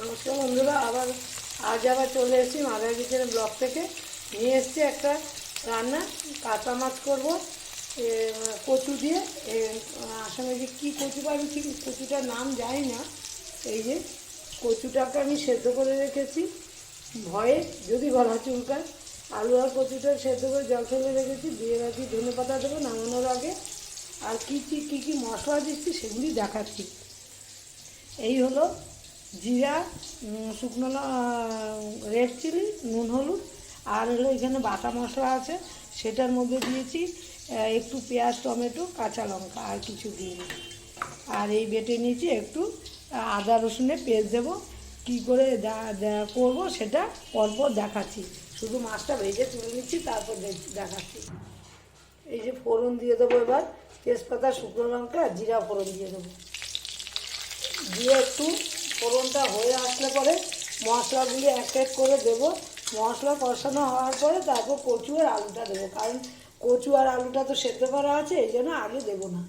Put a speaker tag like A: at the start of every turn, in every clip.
A: নমস্কার বন্ধুরা, আবার আজ আবার চলে এসেছি মাদার কিচেন ব্লক থেকে। নিয়ে এসেছি একটা রান্না, কাঁচা মাছ করব কচু দিয়ে। আসামে যে কী কচু পাবি ঠিক, কচুটার নাম জানি না। এই যে কচুটাকে আমি সেদ্ধ করে রেখেছি। ভয়ে যদি গলা চুলকায়। আলু আর কচুটা সেদ্ধ করে জল ফেলে রেখেছি। দিয়ে রাখি ধনে পাতা দেবো নামানোর আগে। আর কী কী কী কী মশলা দিচ্ছি সেগুলি দেখাচ্ছি। এই হলো জিরা শুকনো রেড চিলি নুন, হলুদ, আর হলো এখানে বাটা মশলা আছে, সেটার মধ্যে দিয়েছি একটু পেঁয়াজ, টমেটো, কাঁচা লঙ্কা, আর কিছু দিইনি আর এই বেটে নিয়েছি একটু আদা রসুনে পেস্ট দেবো। কী করে করব সেটা পরপর দেখাচ্ছি। শুধু মাছটা ভেজে তুলে নিচ্ছি, তারপর দেখ- দেখাচ্ছি। এই যে ফোড়ন দিয়ে দেবো এবার, তেজপাতা, শুকনো লঙ্কা জিরা ফোড়ন দিয়ে দেবো। দিয়ে একটু ফোড়নটা হয়ে আসলে পরে মশলাগুলি এক এক করে দেব। মশলা কষানো হওয়ার পরে তারপর কচু আর আলুটা দেবো। কারণ কচু আর আলুটা তো সেদ্ধ করা আছে, এই জন্য আগে দেবো না।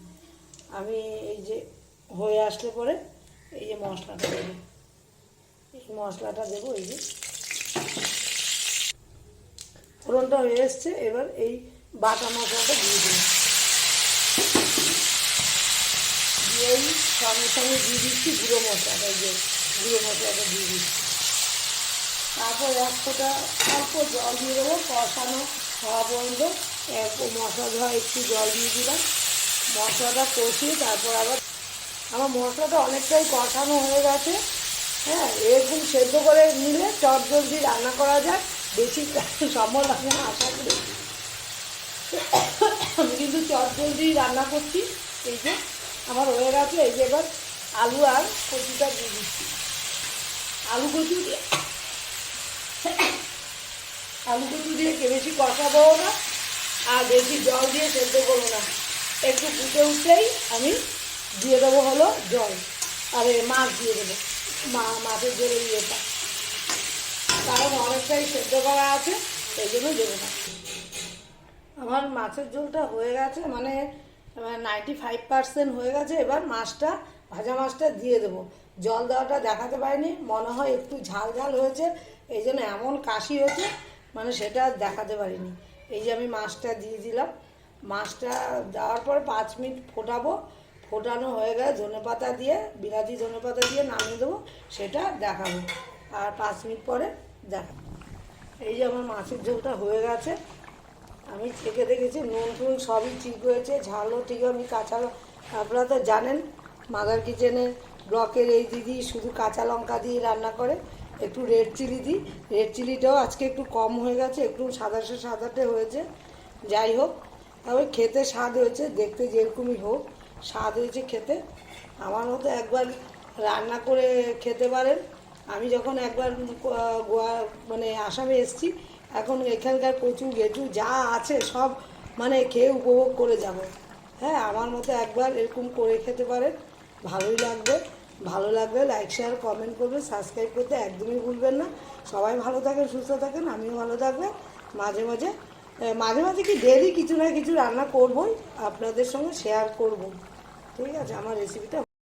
A: আমি এই যে হয়ে আসলে পরে এই যে মশলাটা দেবো। এই মশলাটা দেবো এই যে। ফোড়নটা হয়ে এসছে, এবার এই বাটা মশলাটা দিয়ে দেবো। সঙ্গে সঙ্গে দিয়ে দিচ্ছি গুঁড়ো মশলাটা এই যে গুঁড়ো মশলাটা দিয়ে দিচ্ছি। তারপর এক ফোঁটা অল্প জল দিয়ে দেবো, কষানো হওয়া পর্যন্ত এক মশলা ধোয়া, একটু জল দিয়ে দিলাম। মশলাটা কষিয়ে তারপর আবার আমার মশলাটা অনেকটাই কষানো হয়ে গেছে। হ্যাঁ এরকম সেদ্ধ করে নিলে চট জলদি রান্না করা যায়। বেশি সময় লাগে না আশা করি। কিন্তু চট জলদি রান্না করছি, এই যে। আমার হয়ে গেছে এই যে এবার আলু আর কচুটা দিয়ে দিচ্ছি। আলু কচু দিয়ে আলু কচু দিয়ে বেশি কষাবো না, আর বেশি জল দিয়ে সেদ্ধ করব না। একটু ফুটে উঠলেই আমি দিয়ে দেবো হলো জল, আর মাছ দিয়ে দেবো। মা, মাছের জলের ইয়েটা কারণ অনেকটাই সেদ্ধ করা আছে এই জন্য দেবো না। আমার মাছের ঝোলটা হয়ে গেছে মানে নাইনটি ফাইভ পার্সেন্ট হয়ে গেছে, এবার মাছটা, ভাজা মাছটা দিয়ে দেবো। জল দেওয়াটা দেখাতে পারিনি, মনে হয় একটু ঝাল ঝাল হয়েছে, এই জন্য এমন কাশি হয়েছে মানে সেটা দেখাতে পারিনি। এই যে আমি মাছটা দিয়ে দিলাম, মাছটা দেওয়ার পর পাঁচ মিনিট ফোটাবো, ফোটানো হয়ে গেলে ধনে পাতা দিয়ে, বিলাতি ধনে পাতা দিয়ে নামিয়ে দেবো, সেটা দেখাবো। আর পাঁচ মিনিট পরে দেখাবো। এই যে আমার মাছের ঝোলটা হয়ে গেছে আমি থেকে দেখেছি, নুন টুন সবই ঠিক হয়েছে, ঝালও ঠিক, আমি কাঁচা আপনারা তো জানেন, মাদার কিচেনে ব্লকের এই দিদি শুধু কাঁচা লঙ্কা দিয়ে রান্না করে, একটু রেড চিলি দিই। রেড চিলিটাও আজকে একটু কম হয়ে গেছে, একটু সাদাশে সাদাটে হয়েছে, যাই হোক। তবে খেতে স্বাদ হয়েছে, দেখতে যেরকমই হোক, স্বাদ হয়েছে খেতে। আমার মতো একবার রান্না করে খেতে পারেন। আমি যখন একবার গোয়া মানে আসামে এসেছি এখন এখানকার কচু, গেটু যা আছে সব মানে খেয়ে উপভোগ করে যাব। হ্যাঁ আমার মতো একবার এরকম করে খেতে পারেন। ভালোই লাগবে। ভালো লাগবে লাইক শেয়ার কমেন্ট করবেন সাবস্ক্রাইব করতে একদমই ভুলবেন না। সবাই ভালো থাকেন, সুস্থ থাকেন, আমিও ভালো থাকবেন মাঝে মাঝে মাঝে মাঝে কি ডেলি কিছু না কিছু রান্না করবই, আপনাদের সঙ্গে শেয়ার করব। ঠিক আছে, আমার রেসিপিটা